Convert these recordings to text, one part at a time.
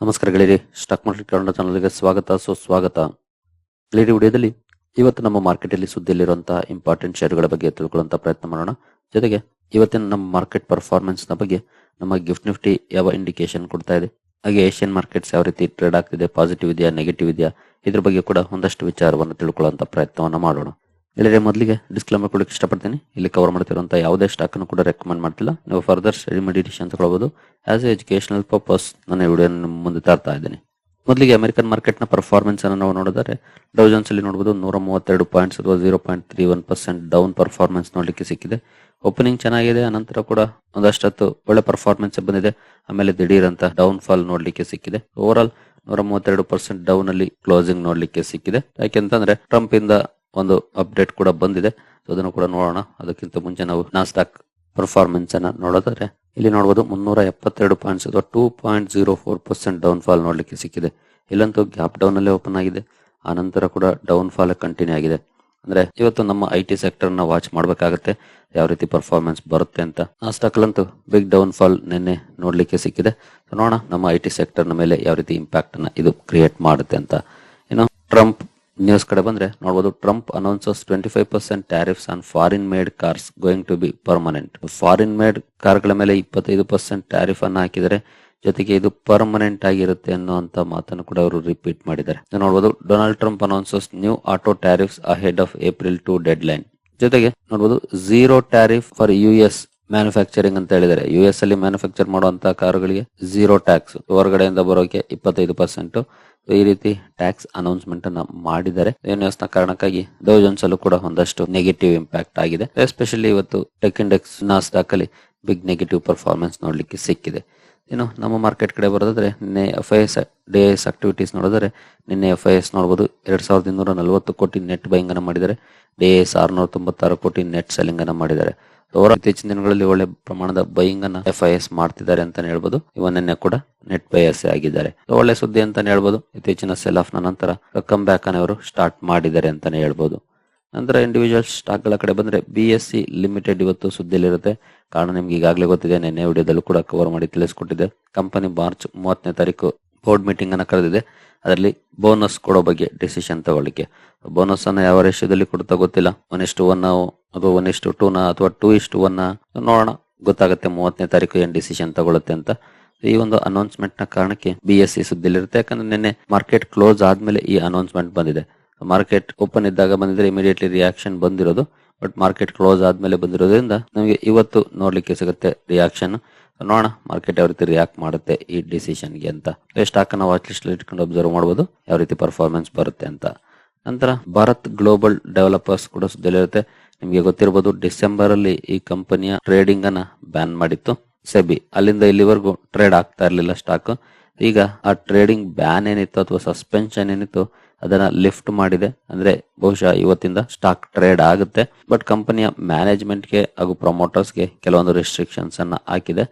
ನಮಸ್ಕಾರ ಗೆಳೆಯರಿ, stock market Kannada ಚಾನಲ್ಗೆ ಸ್ವಾಗತ, ಸುಸ್ವಾಗತ. ಗೆಳೆಯರಿ, ವಿಡಿಯೋದಲ್ಲಿ ಇವತ್ತು ನಮ್ಮ ಮಾರ್ಕೆಟ್ ಅಲ್ಲಿ ಸುದ್ದಿಯಲ್ಲಿರುವಂತಹ ಇಂಪಾರ್ಟೆಂಟ್ ಶೇರುಗಳ ಬಗ್ಗೆ ತಿಳ್ಕೊಳ್ಳುವಂತ ಪ್ರಯತ್ನ ಮಾಡೋಣ. ಜೊತೆಗೆ ಇವತ್ತಿನ ನಮ್ಮ ಮಾರ್ಕೆಟ್ ಪರ್ಫಾರ್ಮೆನ್ಸ್ನ ಬಗ್ಗೆ ನಮ್ಮ ಗಿಫ್ಟ್ ನಿಫ್ಟಿ ಯಾವ ಇಂಡಿಕೇಶನ್ ಕೊಡ್ತಾ ಇದೆ, ಹಾಗೆ ಏಷ್ಯನ್ ಮಾರ್ಕೆಟ್ಸ್ ಯಾವ ರೀತಿ ಟ್ರೇಡ್ ಆಗ್ತಿದೆ ಪಾಸಿಟಿವ್ ಇದೆಯಾ ನೆಗೆಟಿವ್ ಇದೆಯಾ, ಇದ್ರ ಬಗ್ಗೆ ಕೂಡ ಒಂದಷ್ಟು ವಿಚಾರವನ್ನು ತಿಳ್ಕೊಳ್ಳುವಂತ ಪ್ರಯತ್ನವನ್ನ ಮಾಡೋಣ. ಗೆಳೆಯರೆ ಮೊದಲಿಗೆ ಡಿಸ್ಕ್ಲೇಮರ್ ಕೊಡಕ್ಕೆ ಇಷ್ಟಪಡ್ತೀನಿ. ಇಲ್ಲಿ ಕವರ್ ಮಾಡ್ತಿರುವಂತ ಯಾವುದೇ ಸ್ಟಾಕ್ ಅನ್ನು ಕೂಡ ರೆಕಮೆಂಡ್ ಮಾಡ್ತಿಲ್ಲ. ನೀವು ಫರ್ದರ್ ಸ್ಟಡಿ ಮಾಡಿ ಅಂತ ಹೇಳ್ಬೋದು ಆಸ್ ಎ ಎಜುಕೇಶನಲ್ ಪರ್ಪಸ್ ನನ್ನ ವಿಡಿಯೋ ಮುಂದೆ ತರ್ತಾ ಇದ್ದೀನಿ. ಮೊದಲಿಗೆ ಅಮೆರಿಕನ್ ಮಾರ್ಕೆಟ್ನ ಪರ್ಫಾರ್ಮೆನ್ಸ್ ಅನ್ನು ನಾವು ನೋಡಿದರೆ ಡೌಜನ್ಸ್ ಅಲ್ಲಿ ನೋಡಬಹುದು ನೂರ ಮೂವತ್ತೆರಡು ಪಾಯಿಂಟ್ಸ್ ಅಥವಾ zero point three one percent down performance ನೋಡಲಿಕ್ಕೆ ಸಿಕ್ಕಿದೆ. ಓಪನಿಂಗ್ ಚೆನ್ನಾಗಿದೆ ಅನಂತರ ಕೂಡ ಒಂದಷ್ಟೊತ್ತು ಒಳ್ಳೆ ಪರ್ಫಾರ್ಮೆನ್ಸ್ ಬಂದಿದೆ. ಆಮೇಲೆ ದಿಢೀರ್ ಅಂತ ಡೌನ್ ಫಾಲ್ ನೋಡಲಿಕ್ಕೆ ಸಿಕ್ಕಿದೆ. ಓವರ್ ಆಲ್ ನೂರ ಮೂವತ್ತೆರಡು ಪರ್ಸೆಂಟ್ ಡೌನ್ ಅಲ್ಲಿ ಕ್ಲೋಸಿಂಗ್ ನೋಡಲಿಕ್ಕೆ ಸಿಕ್ಕಿದೆ. ಯಾಕೆಂತಂದ್ರೆ ಟ್ರಂಪ್ ಇಂದ ಒಂದು ಅಪ್ಡೇಟ್ ಕೂಡ ಬಂದಿದೆ. ಸೊ ಅದನ್ನು ಕೂಡ ನೋಡೋಣ. ಅದಕ್ಕಿಂತ ಮುಂಚೆ ನಾವು ನಾಸ್ಟಾಕ್ ಪರ್ಫಾರ್ಮೆನ್ಸ್ ಅನ್ನ ನೋಡೋದಾದ್ರೆ, ಇಲ್ಲಿ ನೋಡಬಹುದು ಮುನ್ನೂರ ಎಪ್ಪತ್ತೆರಡು ಪಾಯಿಂಟ್ಸ್ ಅಥವಾ two point zero four percent down fall ನೋಡ್ಲಿಕ್ಕೆ ಸಿಕ್ಕಿದೆ. ಇಲ್ಲಂತೂ ಗ್ಯಾಪ್ ಡೌನ್ ಅಲ್ಲೇ ಓಪನ್ ಆಗಿದೆ. ಆ ನಂತರ ಕೂಡ ಡೌನ್ ಫಾಲ್ ಕಂಟಿನ್ಯೂ ಆಗಿದೆ. ಅಂದ್ರೆ ಇವತ್ತು ನಮ್ಮ ಐ ಟಿ ಸೆಕ್ಟರ್ನ ವಾಚ್ ಮಾಡಬೇಕಾಗುತ್ತೆ. ಯಾವ ರೀತಿ ಪರ್ಫಾರ್ಮೆನ್ಸ್ ಬರುತ್ತೆ ಅಂತ. ನಾಸ್ಟಾಕ್ ಅಲ್ಲಂತೂ ಬಿಗ್ ಡೌನ್ ಫಾಲ್ ನಿನ್ನೆ ನೋಡ್ಲಿಕ್ಕೆ ಸಿಕ್ಕಿದೆ. ನೋಡೋಣ ನಮ್ಮ ಐ ಟಿ ಸೆಕ್ಟರ್ನ ಮೇಲೆ ಯಾವ ರೀತಿ ಇಂಪ್ಯಾಕ್ಟ್ ಅನ್ನ ಇದು ಕ್ರಿಯೇಟ್ ಮಾಡುತ್ತೆ ಅಂತ. ಇನ್ನು ಟ್ರಂಪ್ ನ್ಯೂಸ್ ಕಡೆ ಬಂದ್ರೆ ನೋಡಬಹುದು Trump announces twenty five percent tariffs on foreign made cars going to be permanent foreign made ಕಾರ್ಗಳ ಮೇಲೆ ಇಪ್ಪತ್ತೈದು ಪರ್ಸೆಂಟ್ ಟ್ಯಾರಿಫ್ ಅನ್ನು ಹಾಕಿದರೆ ಜೊತೆಗೆ ಇದು ಪರ್ಮನೆಂಟ್ ಆಗಿರುತ್ತೆ ಅನ್ನುವಂತ ಮಾತನ್ನು ಕೂಡ ಅವರು ರಿಪೀಟ್ ಮಾಡಿದ್ದಾರೆ. ನೋಡಬಹುದು Donald Trump announces new auto tariffs ahead of April two deadline ಜೊತೆಗೆ ನೋಡಬಹುದು zero tariff for U S manufacturing ಅಂತ ಹೇಳಿದರೆ ಯು ಎಸ್ ಅಲ್ಲಿ ಮ್ಯಾನುಫ್ಯಾಕ್ಚರ್ ಮಾಡುವಂತಹ ಕಾರುಗಳಿಗೆ ಝೀರೋ ಟ್ಯಾಕ್ಸ್ ಹೊರಗಡೆಯಿಂದ ಬರೋಕೆ ಇಪ್ಪತ್ತೈದು ಪರ್ಸೆಂಟ್ ಈ ರೀತಿ ಟ್ಯಾಕ್ಸ್ ಅನೌನ್ಸ್ಮೆಂಟ್ ಅನ್ನ ಮಾಡಿದ್ದಾರೆ. ನ್ಯೂಸ್ನ ಕಾರಣಕ್ಕಾಗಿ ಡೋಜನ್ಸ್ ಅಲ್ಲೂ ಕೂಡ ಒಂದಷ್ಟು ನೆಗೆಟಿವ್ ಇಂಪ್ಯಾಕ್ಟ್ ಆಗಿದೆ. ಎಸ್ಪೆಷಲಿ ಇವತ್ತು ಟೆಕ್ ಇಂಡೆಕ್ಸ್ ನಾಸ್ಡಾಕ್ ಅಲ್ಲಿ ಬಿಗ್ ನೆಗೆಟಿವ್ ಪರ್ಫಾರ್ಮೆನ್ಸ್ ನೋಡ್ಲಿಕ್ಕೆ ಸಿಕ್ಕಿದೆ. ಇನ್ನು ನಮ್ಮ ಮಾರ್ಕೆಟ್ ಕಡೆ ಬರೋದಾದ್ರೆ, ನಿನ್ನೆ F I S day S activities ನೋಡಿದ್ರೆ, ನಿನ್ನೆ ಎಫ್ ಐ ಎಸ್ ನೋಡಬಹುದು ಎರಡ್ ಸಾವಿರದ ಇನ್ನೂರ ನಲವತ್ತು ಕೋಟಿ ನೆಟ್ ಬೈಂಗ್ ಅನ್ನ ಮಾಡಿದ್ದಾರೆ. ಡಿ ಎಸ್ ಆರ್ನೂರ ತೊಂಬತ್ತಾರು ಕೋಟಿ ನೆಟ್ ಸೆಲ್ಲಿಂಗ್ ಅನ್ನ ಮಾಡಿದ್ದಾರೆ. ಅವರ ಇತ್ತೀಚಿನ ದಿನಗಳಲ್ಲಿ ಒಳ್ಳೆ ಪ್ರಮಾಣದ ಬೈಯಿಂಗ್ ಅನ್ನ ಎಫ್ ಐ ಎಸ್ ಮಾಡ್ತಿದ್ದಾರೆ ಅಂತಾನೆ ಹೇಳ್ಬೋದು. ಇವನ್ ನಿನ್ನೆ ಕೂಡ ನೆಟ್ ಬೈಯರ್ಸ್ ಆಗಿದ್ದಾರೆ. ಒಳ್ಳೆ ಸುದ್ದಿ ಅಂತಾನೆ ಹೇಳ್ಬೋದು. ಇತ್ತೀಚಿನ ಸೆಲ್ ಆಫ್ನ ನಂತರ ಕಮ್ ಬ್ಯಾಕ್ ಅನ್ನು ಅವರು ಸ್ಟಾರ್ಟ್ ಮಾಡಿದ್ದಾರೆ ಅಂತಾನೆ ಹೇಳ್ಬೋದು. ನಂತರ ಇಂಡಿವಿಜುವಲ್ ಸ್ಟಾಕ್ಗಳ ಕಡೆ ಬಂದ್ರೆ ಬಿ ಎಸ್ ಸಿ ಲಿಮಿಟೆಡ್ ಇವತ್ತು ಸುದ್ದಿಯಲ್ಲಿರುತ್ತೆ. ಕಾರಣ ನಿಮ್ಗೆ ಈಗಾಗಲೇ ಗೊತ್ತಿದೆ, ನಿನ್ನೆ ವಿಡಿಯೋದಲ್ಲೂ ಕೂಡ ಕವರ್ ಮಾಡಿ ತಿಳಿಸ್ಕೊಟ್ಟಿದೆ ಕಂಪನಿ ಮಾರ್ಚ್ ಮೂವತ್ತನೇ ತಾರೀಕು ಬೋರ್ಡ್ ಮೀಟಿಂಗ್ ಅನ್ನು ಕರೆದಿದೆ. ಅದರಲ್ಲಿ ಬೋನಸ್ ಕೊಡೋ ಬಗ್ಗೆ ಡಿಸಿಷನ್ ತಗೊಳ್ಳಿಕ್ಕೆ. ಬೋನಸ್ ಅನ್ನ ಯಾವ ರೇಷ್ಯದಲ್ಲಿ ಕೊಡ್ತಾ ಗೊತ್ತಿಲ್ಲ. ಒನ್ ಇಷ್ಟು ಒನ್ ಅಥವಾ ಒನ್ ಇಷ್ಟು ಟೂ ನ, ಅಥವಾ ಟೂ ಇಷ್ಟು ಒನ್ ನೋಡೋಣ. ಗೊತ್ತಾಗುತ್ತೆ ಮೂವತ್ತನೇ ತಾರೀಕು ಏನ್ ಡಿಸಿಷನ್ ತಗೊಳುತ್ತೆ ಅಂತ. ಈ ಒಂದು ಅನೌನ್ಸ್ಮೆಂಟ್ನ ಕಾರಣಕ್ಕೆ ಬಿ ಎಸ್ ಸಿ ಸುದ್ದಿಲಿರುತ್ತೆ. ಯಾಕಂದ್ರೆ ನಿನ್ನೆ ಮಾರ್ಕೆಟ್ ಕ್ಲೋಸ್ ಆದ್ಮೇಲೆ ಈ ಅನೌನ್ಸ್ಮೆಂಟ್ ಬಂದಿದೆ. ಮಾರ್ಕೆಟ್ ಓಪನ್ ಇದ್ದಾಗ ಬಂದಿದ್ರೆ ಇಮಿಡಿಯೇಟ್ಲಿ ರಿಯಾಕ್ಷನ್ ಬಂದಿರೋದು. ಬಟ್ ಮಾರ್ಕೆಟ್ ಕ್ಲೋಸ್ ಆದ್ಮೇಲೆ ಬಂದಿರೋದ್ರಿಂದ ನಮಗೆ ಇವತ್ತು ನೋಡ್ಲಿಕ್ಕೆ ಸಿಗುತ್ತೆ ರಿಯಾಕ್ಷನ್ ನೋಡೋಣ ಮಾರ್ಕೆಟ್ ಯಾವ ರೀತಿ ರಿಯಾಕ್ಟ್ ಮಾಡುತ್ತೆ ಈ ಡಿಸಿಷನ್ಗೆ ಅಂತ. ಸ್ಟಾಕ್ ಅನ್ನ ವಾಚ್ ಲಿಸ್ಟ್ ಇಟ್ಕೊಂಡು ಅಬ್ಸರ್ವ್ ಮಾಡಬಹುದು ಯಾವ ರೀತಿ ಪರ್ಫಾರ್ಮೆನ್ಸ್ ಬರುತ್ತೆ ಅಂತ. ನಂತರ ಭಾರತ್ ಗ್ಲೋಬಲ್ ಡೆವಲಪರ್ಸ್ ಕೂಡ ಸುದ್ದಿಲಿರುತ್ತೆ ನಿಮಗೆ ಗೊತ್ತಿರಬಹುದು ಡಿಸೆಂಬರ್ ಅಲ್ಲಿ ಈ ಕಂಪನಿಯ ಟ್ರೇಡಿಂಗ್ ಅನ್ನ ಬ್ಯಾನ್ ಮಾಡಿತ್ತು. ಸೆಬಿ, ಅಲ್ಲಿಂದ ಇಲ್ಲಿವರೆಗೂ ಟ್ರೇಡ್ ಆಗ್ತಾ ಇರಲಿಲ್ಲ ಸ್ಟಾಕ್ ಈಗ ಆ ಟ್ರೇಡಿಂಗ್ ಬ್ಯಾನ್ ಏನಿತ್ತು ಅಥವಾ ಸಸ್ಪೆನ್ಷನ್ ಏನಿತ್ತು, ಅದನ್ನ ಲಿಫ್ಟ್ ಮಾಡಿದೆ. ಅಂದ್ರೆ ಬಹುಶಃ ಇವತ್ತಿಂದ ಸ್ಟಾಕ್ ಟ್ರೇಡ್ ಆಗುತ್ತೆ ಬಟ್ ಕಂಪನಿಯ ಮ್ಯಾನೇಜ್ಮೆಂಟ್ಗೆ ಹಾಗೂ ಪ್ರಮೋಟರ್ಸ್ಗೆ ಕೆಲವೊಂದು ರೆಸ್ಟ್ರಿಕ್ಷನ್ಸ್ ಅನ್ನ ಹಾಕಿದೆ.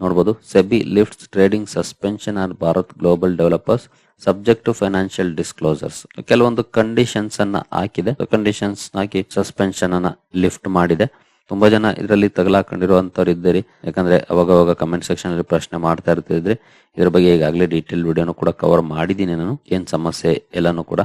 ನೋಡಬಹುದು SEBI lift trading, suspension on Bharat Global Developers, subject to financial disclosures. ಕೆಲವೊಂದು ಕಂಡೀಷನ್ಸ್ ಅನ್ನ ಹಾಕಿದೆ ಕಂಡೀಷನ್ಸ್ ಹಾಕಿ ಸಸ್ಪೆನ್ಷನ್ ಅನ್ನ ಲಿಫ್ಟ್ ಮಾಡಿದೆ. ತುಂಬಾ ಜನ ಇದರಲ್ಲಿ ತಗಲಾಕೊಂಡಿರುವಂತವ್ರು ಇದ್ದೀರಿ ಯಾಕಂದ್ರೆ ಅವಾಗ ಅವಾಗ ಕಮೆಂಟ್ ಸೆಕ್ಷನ್ ಅಲ್ಲಿ ಪ್ರಶ್ನೆ ಮಾಡ್ತಾ ಇರ್ತಿದ್ರೆ. ಇದ್ರ ಬಗ್ಗೆ ಈಗಾಗಲೇ ಡೀಟೇಲ್ ವಿಡಿಯೋನು ಕೂಡ ಕವರ್ ಮಾಡಿದೀನಿ ನಾನು. ಏನ್ ಸಮಸ್ಯೆ ಎಲ್ಲಾನು ಕೂಡ.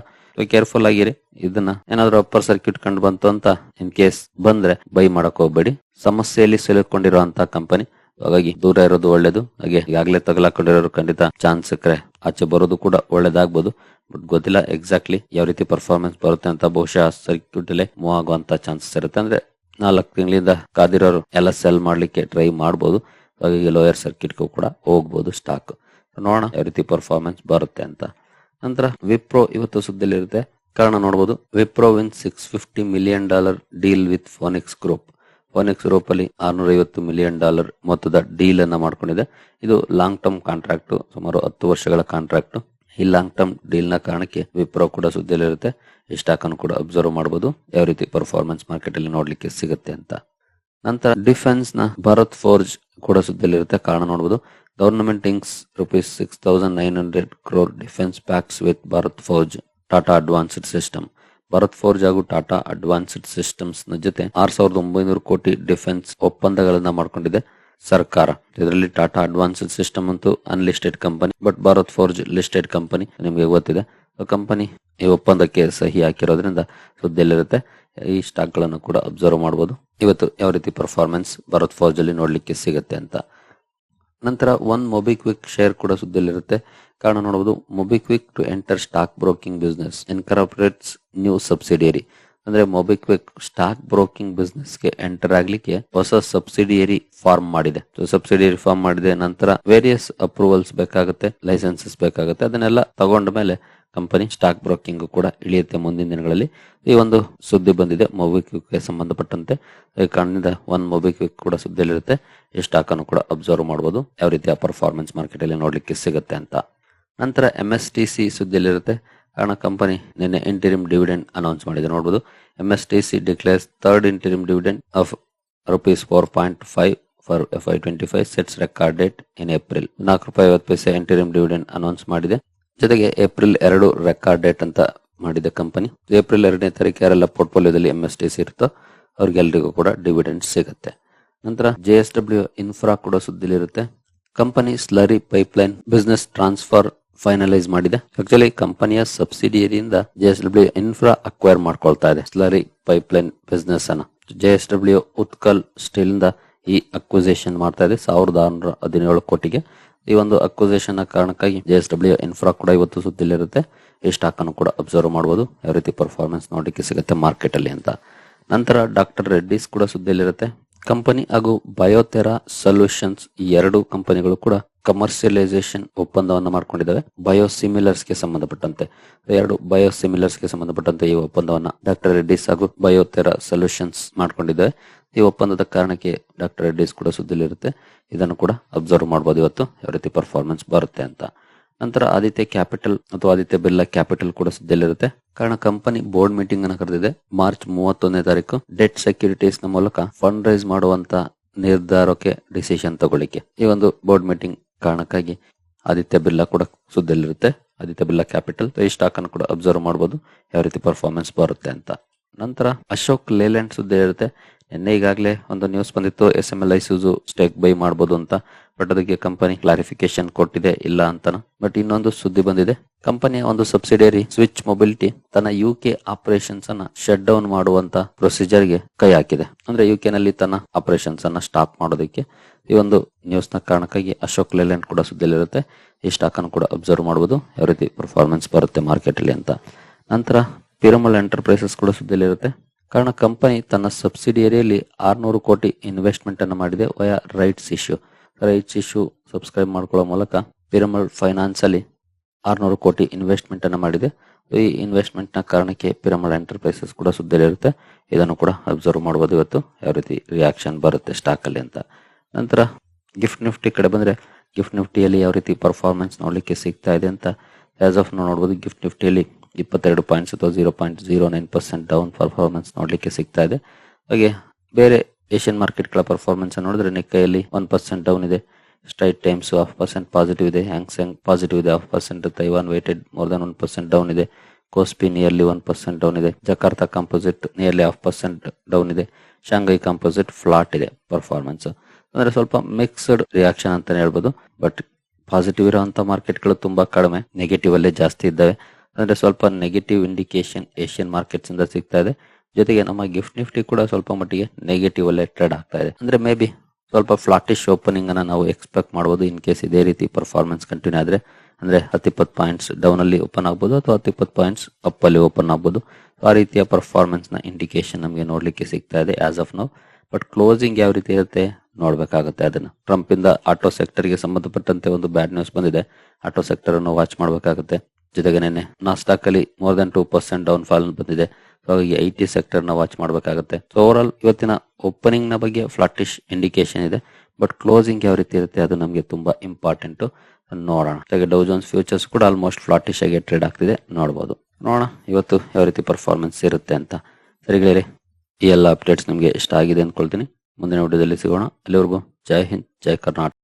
ಕೇರ್ಫುಲ್ ಆಗಿರಿ. ಇದನ್ನ ಏನಾದ್ರು ಅಪ್ಪರ್ ಸರ್ಕ್ಯೂಟ್ ಕಂಡು ಬಂತು ಅಂತ ಇನ್ ಕೇಸ್ ಬಂದ್ರೆ ಬೈ ಮಾಡಕ್ ಹೋಗ್ಬೇಡಿ. ಸಮಸ್ಯೆಯಲ್ಲಿ ಸಿಲುಕೊಂಡಿರುವಂತಹ ಕಂಪನಿ ಹಾಗಾಗಿ ದೂರ ಇರೋದು ಒಳ್ಳೇದು. ಹಾಗೆ ಈಗಾಗಲೇ ತಗಲಾಕೊಂಡಿರೋರು ಖಂಡಿತ ಚಾನ್ಸ್ ಸಿಕ್ಕರೆ ಆಚೆ ಬರೋದು ಕೂಡ ಒಳ್ಳೇದಾಗ್ಬೋದು. ಬಟ್ ಗೊತ್ತಿಲ್ಲ ಎಕ್ಸಾಕ್ಟ್ಲಿ ಯಾವ ರೀತಿ ಪರ್ಫಾರ್ಮೆನ್ಸ್ ಬರುತ್ತೆ ಅಂತ ಬಹುಶಃ ಸರ್ಕ್ಯೂಟ್ ಅಲ್ಲೇ ಮೂವ್ ಆಗುವಂತ ಚಾನ್ಸಸ್ ಇರುತ್ತೆ. ಅಂದ್ರೆ ನಾಲ್ಕು ತಿಂಗಳಿಂದ ಕಾದಿರೋರು ಎಲ್ಲ ಸೆಲ್ ಮಾಡ್ಲಿಕ್ಕೆ ಟ್ರೈ ಮಾಡಬಹುದು ಹಾಗಾಗಿ ಲೋಯರ್ ಸರ್ಕ್ಯೂಟ್ಗೂ ಕೂಡ ಹೋಗ್ಬೋದು ಸ್ಟಾಕ್ ನೋಡೋಣ ಯಾವ ರೀತಿ ಪರ್ಫಾರ್ಮೆನ್ಸ್ ಬರುತ್ತೆ ಅಂತ. ನಂತರ ವಿಪ್ರೋ ಇವತ್ತು ಸುದ್ದಿಲಿರುತ್ತೆ ಕಾರಣ ನೋಡಬಹುದು Wipro win six fifty million dollar deal with Phoenix group Phoenix X ಆರ್ನೂರ ಐವತ್ತು ಮಿಲಿಯನ್ ಡಾಲರ್ ಮೊತ್ತದ ಡೀಲ್ ಅನ್ನ ಮಾಡ್ಕೊಂಡಿದೆ. ಇದು ಲಾಂಗ್ ಟರ್ಮ್ ಕಾಂಟ್ರಾಕ್ಟ್ ಸುಮಾರು ಹತ್ತು ವರ್ಷಗಳ ಕಾಂಟ್ರಾಕ್ಟ್ ಈ ಲಾಂಗ್ ಟರ್ಮ್ ಡೀಲ್ನ ಕಾರಣಕ್ಕೆ ವಿಪ್ರೋ ಕೂಡ ಸುದ್ದಿಯಲ್ಲಿರುತ್ತೆ ಈ ಸ್ಟಾಕ್ ಅನ್ನು ಕೂಡ ಅಬ್ಸರ್ವ್ ಮಾಡಬಹುದು ಯಾವ ರೀತಿ ಪರ್ಫಾರ್ಮೆನ್ಸ್ ಮಾರ್ಕೆಟ್ ಅಲ್ಲಿ ನೋಡ್ಲಿಕ್ಕೆ ಸಿಗುತ್ತೆ ಅಂತ. ನಂತರ ಡಿಫೆನ್ಸ್ನ ಭಾರತ್ ಫೋರ್ಜ್ ಕೂಡ ಸುದ್ದಿಯಲ್ಲಿರುತ್ತೆ ಕಾರಣ ನೋಡಬಹುದು government inks rupees six thousand nine hundred crore defence pacts with Bharat Forge Tata Advanced System Bharat Forge ಹಾಗೂ ಟಾಟಾ ಅಡ್ವಾನ್ಸ್ಡ್ ಸಿಸ್ಟಮ್ಸ್ನ ಜೊತೆ ಆರ್ ಸಾವಿರದ ಒಂಬೈನೂರು ಕೋಟಿ ಡಿಫೆನ್ಸ್ ಒಪ್ಪಂದಗಳನ್ನ ಮಾಡಿಕೊಂಡಿದೆ ಸರ್ಕಾರ. ಇದರಲ್ಲಿ ಟಾಟಾ ಅಡ್ವಾನ್ಸ್ಡ್ ಸಿಸ್ಟಮ್ ಅಂತೂ unlisted company but Bharat Forge listed company ನಿಮಗೆ ಗೊತ್ತಿದೆ. ಕಂಪನಿ ಈ ಒಪ್ಪಂದಕ್ಕೆ ಸಹಿ ಹಾಕಿರೋದ್ರಿಂದ ಸುದ್ದಿಯಲ್ಲಿರುತ್ತೆ. ಈ ಸ್ಟಾಕ್ಗಳನ್ನು ಕೂಡ ಅಬ್ಸರ್ವ್ ಮಾಡಬಹುದು ಇವತ್ತು ಯಾವ ರೀತಿ ಪರ್ಫಾರ್ಮೆನ್ಸ್ ಭಾರತ್ ಫೋರ್ಜ್ ಅಲ್ಲಿ ನೋಡ್ಲಿಕ್ಕೆ ಸಿಗುತ್ತೆ ಅಂತ ನಂತರ ಒನ್ ಮೊಬಿಕ್ವಿಕ್ ಶೇರ್ ಕೂಡ ಸುದ್ದಿಯಲ್ಲಿರುತ್ತೆ. ಕಾರಣ ನೋಡಬಹುದು MobiKwik to enter stock broking business incorporates new subsidiary ಅಂದ್ರೆ ಮೊಬಿಕ್ವಿಕ್ ಸ್ಟಾಕ್ ಬ್ರೋಕಿಂಗ್ ಬಿಸ್ನೆಸ್ಗೆ ಎಂಟರ್ ಆಗ್ಲಿಕ್ಕೆ ಹೊಸ ಸಬ್ಸಿಡಿಯರಿ ಫಾರ್ಮ್ ಮಾಡಿದೆ. ಸಬ್ಸಿಡಿಯರಿ ಫಾರ್ಮ್ ಮಾಡಿದೆ ನಂತರ ವೇರಿಯಸ್ ಅಪ್ರೂವಲ್ಸ್ ಬೇಕಾಗುತ್ತೆ ಲೈಸೆನ್ಸಸ್ ಬೇಕಾಗುತ್ತೆ. ಅದನ್ನೆಲ್ಲ ತಗೊಂಡ ಮೇಲೆ ಕಂಪನಿ ಸ್ಟಾಕ್ ಬ್ರೋಕಿಂಗ್ ಕೂಡ ಇಳಿಯುತ್ತೆ ಮುಂದಿನ ದಿನಗಳಲ್ಲಿ. ಈ ಒಂದು ಸುದ್ದಿ ಬಂದಿದೆ ಮೊಬಿಕ್ವಿಕ್ಗೆ ಸಂಬಂಧಪಟ್ಟಂತೆ. ಈ ಕಾರಣದಿಂದ ಒಂದು ಮೊಬಿಕ್ವಿಕ್ ಕೂಡ ಸುದ್ದಿಯಲ್ಲಿರುತ್ತೆ. ಈ ಸ್ಟಾಕ್ ಅನ್ನು ಕೂಡ ಅಬ್ಸರ್ವ್ ಮಾಡಬಹುದು ಯಾವ ರೀತಿಯ ಪರ್ಫಾರ್ಮೆನ್ಸ್ ಮಾರ್ಕೆಟ್ ಅಲ್ಲಿ ನೋಡ್ಲಿಕ್ಕೆ ಸಿಗುತ್ತೆ ಅಂತ. ನಂತರ ಎಂ ಎಸ್ ಟಿ ಸಿ ಸುದ್ದಿಯಲ್ಲಿರುತ್ತೆ. ಕಾರಣ ಕಂಪನಿ ನಿನ್ನೆ ಇಂಟಿರಿಮ್ ಡಿವಿಡೆಂಡ್ ಅನೌನ್ಸ್ ಮಾಡಿದೆ. ನೋಡಬಹುದು M S T C declares third interim dividend of rupees four point five for F Y twenty five sets record date in April ನಾಲ್ಕು ರೂಪಾಯಿ ಐವತ್ತು ಪೈಸೆ ಇಂಟಿರಿಮ್ dividend announce ಮಾಡಿದೆ. ಜೊತೆಗೆ ಏಪ್ರಿಲ್ ಎರಡು ರೆಕಾರ್ಡ್ ಡೇಟ್ ಅಂತ ಮಾಡಿದೆ ಕಂಪನಿ ಏಪ್ರಿಲ್ ಎರಡನೇ ತಾರೀಕು ಯಾರೆಲ್ಲ ಪೋರ್ಟ್ಫೋಲಿಯೋದಲ್ಲಿ ಎಂ ಎಸ್ ಟಿ ಸಿ ಇರುತ್ತೋ ಅವ್ರಿಗೆಲ್ಲರಿಗೂ ಕೂಡ ಡಿವಿಡೆಂಡ್ ಸಿಗುತ್ತೆ. ನಂತರ ಜೆ ಎಸ್ ಡಬ್ಲ್ಯೂ ಇನ್ಫ್ರಾ ಕೂಡ ಸುದ್ದಿಲಿರುತ್ತೆ. Company slurry pipeline business transfer finalise ಮಾಡಿದೆ. ಆಕ್ಚುಲಿ ಕಂಪನಿಯ ಸಬ್ಸಿಡಿಯರಿಯಿಂದ J S W Infra acquire ಮಾಡ್ಕೊಳ್ತಾ ಇದೆ. ಸ್ಲರಿ ಪೈಪ್ಲೈನ್ ಬಿಸ್ನೆಸ್ ಅನ್ನ. J S W Utkal steel ಇಂದ ಈ ಅಕ್ವಿಸೇಷನ್ ಮಾಡ್ತಾ ಇದೆ. ಸಾವಿರದ ಆರುನೂರ ಹದಿನೇಳು ಕೋಟಿಗೆ. ಈ ಒಂದು ಅಕ್ವಿಸೇಷನ್ ಕಾರಣಕ್ಕಾಗಿ ಜೆ ಎಸ್ ಡಬ್ಲ್ಯೂ ಇನ್ಫ್ರಾ ಕೂಡ ಇವತ್ತು ಸುದ್ದಿಲಿರುತ್ತೆ ಈ ಸ್ಟಾಕ್ ಅನ್ನು ಕೂಡ ಅಬ್ಸರ್ವ್ ಮಾಡಬಹುದು ಯಾವ ರೀತಿ ಪರ್ಫಾರ್ಮೆನ್ಸ್ ನೋಡಲಿಕ್ಕೆ ಸಿಗುತ್ತೆ ಮಾರ್ಕೆಟ್ ಅಲ್ಲಿ ಅಂತ. ನಂತರ ಡಾಕ್ಟರ್ ರೆಡ್ಡಿಸ್ ಕೂಡ ಸುದ್ದಿಯಲ್ಲಿರುತ್ತೆ ಕಂಪನಿ ಹಾಗೂ ಬಯೋಥೆರಾ ಸೊಲ್ಯೂಷನ್ಸ್ ಈ ಎರಡು ಕಂಪನಿಗಳು ಕೂಡ ಕಮರ್ಷಿಯಲೈಸೇಷನ್ ಒಪ್ಪಂದವನ್ನು ಮಾಡ್ಕೊಂಡಿದ್ದಾವೆ. ಬಯೋಸಿಮಿಲರ್ಸ್ಗೆ ಸಂಬಂಧಪಟ್ಟಂತೆ. ಎರಡು ಬಯೋಸಿಮಿಲರ್ಸ್ಗೆ ಸಂಬಂಧಪಟ್ಟಂತೆ ಈ ಒಪ್ಪಂದವನ್ನ ಡಾಕ್ಟರ್ ರೆಡ್ಡಿಸ್ ಹಾಗೂ ಬಯೋಥೆರಾ ಸೊಲ್ಯೂಷನ್ಸ್ ಮಾಡ್ಕೊಂಡಿದ್ದಾವೆ. ಈ ಒಪ್ಪಂದದ ಕಾರಣಕ್ಕೆ ಡಾಕ್ಟರ್ ರೆಡ್ಡಿಸ್ ಕೂಡ ಸುದ್ದಿಲಿರುತ್ತೆ. ಇದನ್ನು ಕೂಡ ಅಬ್ಸರ್ವ್ ಮಾಡಬಹುದು ಇವತ್ತು. ಯಾವ ರೀತಿ ಪರ್ಫಾರ್ಮೆನ್ಸ್ ಬರುತ್ತೆ ಅಂತ. ನಂತರ ಆದಿತ್ಯ ಕ್ಯಾಪಿಟಲ್ ಅಥವಾ ಆದಿತ್ಯ ಬಿರ್ಲಾ ಕ್ಯಾಪಿಟಲ್ ಕೂಡ ಸುದ್ದಿಯಲ್ಲಿರುತ್ತೆ ಕಾರಣ ಕಂಪನಿ ಬೋರ್ಡ್ ಮೀಟಿಂಗ್ ಅನ್ನು ಕರೆದಿದೆ. ಮಾರ್ಚ್ ಮೂವತ್ತೊಂದನೇ ತಾರೀಕು ಡೆಟ್ ಸೆಕ್ಯೂರಿಟೀಸ್ನ ಮೂಲಕ ಫಂಡ್ ರೈಸ್ ಮಾಡುವಂತ ನಿರ್ಧಾರಕ್ಕೆ ಡಿಸಿಷನ್ ತಗೊಳ್ಳಿಕ್ಕೆ. ಈ ಒಂದು ಬೋರ್ಡ್ ಮೀಟಿಂಗ್ ಕಾರಣಕ್ಕಾಗಿ ಆದಿತ್ಯ ಬಿರ್ಲಾ ಕೂಡ ಸುದ್ದಿಯಲ್ಲಿರುತ್ತೆ. ಆದಿತ್ಯ ಬಿರ್ಲಾ ಕ್ಯಾಪಿಟಲ್, ಈ ಸ್ಟಾಕ್ ಅನ್ನು ಕೂಡ ಅಬ್ಸರ್ವ್ ಮಾಡಬಹುದು ಯಾವ ರೀತಿ ಪರ್ಫಾರ್ಮೆನ್ಸ್ ಬರುತ್ತೆ ಅಂತ. ನಂತರ ಅಶೋಕ್ ಲೇಲ್ಯಾಂಡ್ ಸುದ್ದಿ ಇರುತ್ತೆ ನಿನ್ನೆ ಈಗಾಗಲೇ ಒಂದು ನ್ಯೂಸ್ ಬಂದಿತ್ತು S M L Isuzu stake buy ಮಾಡಬಹುದು ಅಂತ. ಬಟ್ ಅದಕ್ಕೆ ಕಂಪನಿ ಕ್ಲಾರಿಫಿಕೇಶನ್ ಕೊಟ್ಟಿದೆ, ಇಲ್ಲ ಅಂತ ಬಟ್ ಇನ್ನೊಂದು ಸುದ್ದಿ ಬಂದಿದೆ. ಕಂಪನಿಯ ಒಂದು ಸಬ್ಸಿಡಿಯರಿ ಸ್ವಿಚ್ ಮೊಬಿಲಿಟಿ ತನ್ನ ಯು ಕೆ ಆಪರೇಷನ್ಸ್ ಅನ್ನ ಶಟ್ ಡೌನ್ ಮಾಡುವಂತ ಪ್ರೊಸೀಜರ್ಗೆ ಕೈ ಹಾಕಿದೆ. ಅಂದ್ರೆ ಯು ಕೆ ನಲ್ಲಿ ತನ್ನ ಆಪರೇಷನ್ಸ್ ಅನ್ನ ಸ್ಟಾಪ್ ಮಾಡೋದಕ್ಕೆ ಈ ಒಂದು ನ್ಯೂಸ್ನ ಕಾರಣಕ್ಕಾಗಿ ಅಶೋಕ್ ಲೇಲ್ಯಾಂಡ್ ಕೂಡ ಸುದ್ದಿಯಲ್ಲಿರುತ್ತೆ. ಈ ಸ್ಟಾಕ್ ಅನ್ನು ಕೂಡ ಅಬ್ಸರ್ವ್ ಮಾಡಬಹುದು ಯಾವ ರೀತಿ ಪರ್ಫಾರ್ಮೆನ್ಸ್ ಬರುತ್ತೆ ಮಾರ್ಕೆಟ್ ಅಲ್ಲಿ ಅಂತ. ನಂತರ ಪಿರಮಲ್ ಎಂಟರ್ಪ್ರೈಸಸ್ ಕೂಡ ಸುದ್ದಿಯಲ್ಲಿರುತ್ತೆ. ಕಾರಣ ಕಂಪನಿ ತನ್ನ ಸಬ್ಸಿಡಿಯರಿಯಲ್ಲಿ ಆರ್ನೂರು ಕೋಟಿ ಇನ್ವೆಸ್ಟ್ಮೆಂಟ್ ಅನ್ನು ಮಾಡಿದೆ via rights issue rights issue subscribe ಮಾಡ್ಕೊಳ್ಳೋ ಮೂಲಕ ಪಿರಮಲ್ ಫೈನಾನ್ಸ್ ಅಲ್ಲಿ ಆರ್ನೂರು ಕೋಟಿ ಇನ್ವೆಸ್ಟ್ಮೆಂಟ್ ಅನ್ನು ಮಾಡಿದೆ. ಈ ಇನ್ವೆಸ್ಟ್ಮೆಂಟ್ನ ಕಾರಣಕ್ಕೆ ಪಿರಮಲ್ ಎಂಟರ್ಪ್ರೈಸಸ್ ಕೂಡ ಸುದ್ದಿಯಲ್ಲಿರುತ್ತೆ ಇದನ್ನು ಕೂಡ ಅಬ್ಸರ್ವ್ ಮಾಡಬಹುದು ಇವತ್ತು. ಯಾವ ರೀತಿ ರಿಯಾಕ್ಷನ್ ಬರುತ್ತೆ ಸ್ಟಾಕ್ ಅಲ್ಲಿ ಅಂತ. ನಂತರ ಗಿಫ್ಟ್ ನಿಫ್ಟಿ ಕಡೆ ಬಂದ್ರೆ ಗಿಫ್ಟ್ ನಿಫ್ಟಿಯಲ್ಲಿ ಯಾವ ರೀತಿ ಪರ್ಫಾರ್ಮೆನ್ಸ್ ನೋಡ್ಲಿಕ್ಕೆ ಸಿಗ್ತಾ ಇದೆ ಅಂತ ಆಸ್ ಆಫ್ ನೋಡ್ಬೋದು. ಗಿಫ್ಟ್ ನಿಫ್ಟಿಯಲ್ಲಿ ಇಪ್ಪತ್ತೆರಡು ಪಾಯಿಂಟ್ಸ್ ಅಥವಾ zero point zero nine percent down performance ನೋಡ್ಲಿಕ್ಕೆ ಸಿಗ್ತಾ ಇದೆ. ಹಾಗೆ ಬೇರೆ ಏಷ್ಯನ್ ಮಾರ್ಕೆಟ್ಗಳ ಪರ್ಫಾರ್ಮೆನ್ಸ್ ನೋಡಿದ್ರೆ ನಿಕ್ಕೆಯಲ್ಲಿ ಒನ್ ಪರ್ಸೆಂಟ್ ಡೌನ್ ಇದೆ. Straits Times half percent positive ಇದೆ. ಹ್ಯಾಂಗ್ಸೆಂಗ್ ಪಾಸಿಟಿವ್ ಇದೆ. Half percent Taiwan weighted more than one percent down ಇದೆ. KOSPI nearly one percent down ಇದೆ. Jakarta composite nearly half percent down ಇದೆ. Shanghai composite flat ಇದೆ performance ಅಂದ್ರೆ ಸ್ವಲ್ಪ mixed reaction ಅಂತಾನೆ ಹೇಳ್ಬೋದು. ಬಟ್ ಪಾಸಿಟಿವ್ ಇರುವಂತಹ ಮಾರ್ಕೆಟ್ಗಳು ತುಂಬಾ ಕಡಿಮೆ. ನೆಗೆಟಿವ್ ಅಲ್ಲೇ ಜಾಸ್ತಿ ಇದ್ದಾವೆ. ಅಂದ್ರೆ ಸ್ವಲ್ಪ ನೆಗೆಟಿವ್ ಇಂಡಿಕೇಶನ್ ಏಷ್ಯನ್ ಮಾರ್ಕೆಟ್ಸ್ ಇಂದ ಸಿಗ್ತಾ ಇದೆ. ಜೊತೆಗೆ ನಮ್ಮ ಗಿಫ್ಟ್ ನಿಫ್ಟಿ ಕೂಡ ಸ್ವಲ್ಪ ಮಟ್ಟಿಗೆ ನೆಗೆಟಿವ್ ಅಲ್ಲೇ ಟ್ರೇಡ್ ಆಗ್ತಾ ಇದೆ. ಅಂದ್ರೆ ಮೇ ಬಿ ಸ್ವಲ್ಪ ಫ್ಲಾಟಿಶ್ ಓಪನಿಂಗ್ ಅನ್ನ ನಾವು ಎಕ್ಸ್ಪೆಕ್ಟ್ ಮಾಡಬಹುದು ಇನ್ ಕೇಸ್ ಇದೇ ರೀತಿ ಪರ್ಫಾರ್ಮೆನ್ಸ್ ಕಂಟಿನ್ಯೂ ಆದ್ರೆ. ಅಂದ್ರೆ ಹತ್ತಿಪ್ಪತ್ತು ಪಾಯಿಂಟ್ಸ್ ಡೌನ್ ಅಲ್ಲಿ ಓಪನ್ ಆಗ್ಬೋದು ಅಥವಾ ಹತ್ತಿಪ್ಪತ್ತು ಪಾಯಿಂಟ್ಸ್ ಅಪ್ ಅಲ್ಲಿ ಓಪನ್ ಆಗ್ಬೋದು. ಆ ರೀತಿಯ ಪರ್ಫಾರ್ಮೆನ್ಸ್ನ ಇಂಡಿಕೇಶನ್ ನಮಗೆ ನೋಡ್ಲಿಕ್ಕೆ ಸಿಗ್ತಾ ಇದೆ as of now but closing ಯಾವ ರೀತಿ ಇರುತ್ತೆ ನೋಡ್ಬೇಕಾಗುತ್ತೆ ಅದನ್ನ. ಟ್ರಂಪ್ ಇಂದ ಆಟೋ ಸೆಕ್ಟರ್ಗೆ ಸಂಬಂಧಪಟ್ಟಂತೆ ಒಂದು ಬ್ಯಾಡ್ ನ್ಯೂಸ್ ಬಂದಿದೆ. ಆಟೋ ಸೆಕ್ಟರ್ ಅನ್ನು ವಾಚ್ ಮಾಡಬೇಕಾಗುತ್ತೆ. ಜೊತೆಗೆ ನಿನ್ನೆ ನಾಸ್ಟಾಕ್ ಅಲ್ಲಿ more than two percent down fall ಬಂದಿದೆ ಹಾಗಾಗಿ ಐ ಟಿ ಸೆಕ್ಟರ್ನ ವಾಚ್ ಮಾಡಬೇಕಾಗುತ್ತೆ. ಸೊ ಓವರ್ ಆಲ್ ಇವತ್ತಿನ ಓಪನಿಂಗ್ನ ಬಗ್ಗೆ ಫ್ಲಾಟಿಶ್ ಇಂಡಿಕೇಶನ್ ಇದೆ. ಬಟ್ ಕ್ಲೋಸಿಂಗ್ ಯಾವ ರೀತಿ ಇರುತ್ತೆ ಅದು ನಮಗೆ ತುಂಬಾ ಇಂಪಾರ್ಟೆಂಟ್ ನೋಡೋಣ. ಜೊತೆಗೆ ಡೌ ಜೋನ್ಸ್ ಫ್ಯೂಚರ್ಸ್ ಕೂಡ ಆಲ್ಮೋಸ್ಟ್ ಫ್ಲಾಟಿಶ್ ಆಗಿ ಟ್ರೇಡ್ ಆಗ್ತಿದೆ. ನೋಡಬಹುದು ನೋಡೋಣ ಇವತ್ತು ಯಾವ ರೀತಿ ಪರ್ಫಾರ್ಮೆನ್ಸ್ ಇರುತ್ತೆ ಅಂತ. ಸರಿಗಳೇ ಈ ಎಲ್ಲ ಅಪ್ಡೇಟ್ಸ್ ನಿಮಗೆ ಇಷ್ಟ ಆಗಿದೆ ಅಂದ್ಕೊಳ್ತೀನಿ ಮುಂದಿನ ವಿಡಿಯೋದಲ್ಲಿ ಸಿಗೋಣ. ಅಲ್ಲಿವರೆಗೂ ಜೈ ಹಿಂದ್, ಜೈ ಕರ್ನಾಟಕ.